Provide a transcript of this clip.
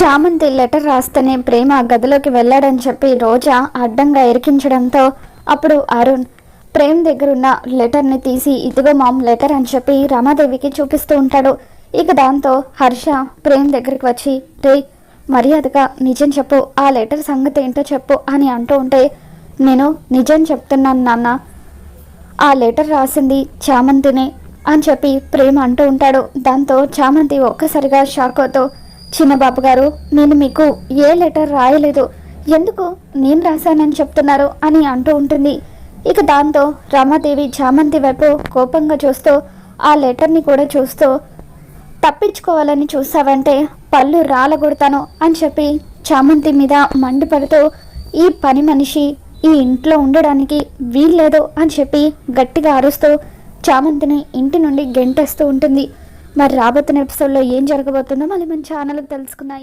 చామంతి లెటర్ రాస్తేనే ప్రేమ గదిలోకి వెళ్ళాడని చెప్పి రోజా అడ్డంగా ఇరికించడంతో అప్పుడు అరుణ్ ప్రేమ్ దగ్గరున్న లెటర్ని తీసి ఇదిగో మామ్ లెటర్ అని చెప్పి రమాదేవికి చూపిస్తూ ఉంటాడు. ఇక దాంతో హర్ష ప్రేమ్ దగ్గరికి వచ్చి రే మర్యాదగా నిజం చెప్పు ఆ లెటర్ సంగతి ఏంటో చెప్పు అని అంటూ ఉంటే నేను నిజం చెప్తున్నాను నాన్న ఆ లెటర్ రాసింది చామంతినే అని చెప్పి ప్రేమ అంటూ ఉంటాడు. దాంతో చామంతి ఒక్కసారిగా షాక్ అవుతూ చిన్నబాబు గారు నేను మీకు ఏ లెటర్ రాయలేదు. ఎందుకు నేను రాశానని చెప్తున్నారు అని అంటూ ఉంటుంది. ఇక దాంతో రమాదేవి చామంతి వైపు కోపంగా చూస్తూ ఆ లెటర్ని కూడా చూస్తూ తప్పించుకోవాలని చూసావంటే పళ్ళు రాలగొడతాను అని చెప్పి చామంతి మీద మండిపడుతూ ఈ పని మనిషి ఈ ఇంట్లో ఉండడానికి వీల్లేదు అని చెప్పి గట్టిగా అరుస్తూ చామంతిని ఇంటి నుండి గెంటేస్తూ ఉంటుంది. మరి రాబోతున్న ఎపిసోడ్లో ఏం జరగబోతుందో మళ్ళీ మన ఛానల్కి తెలుసుకుందాం.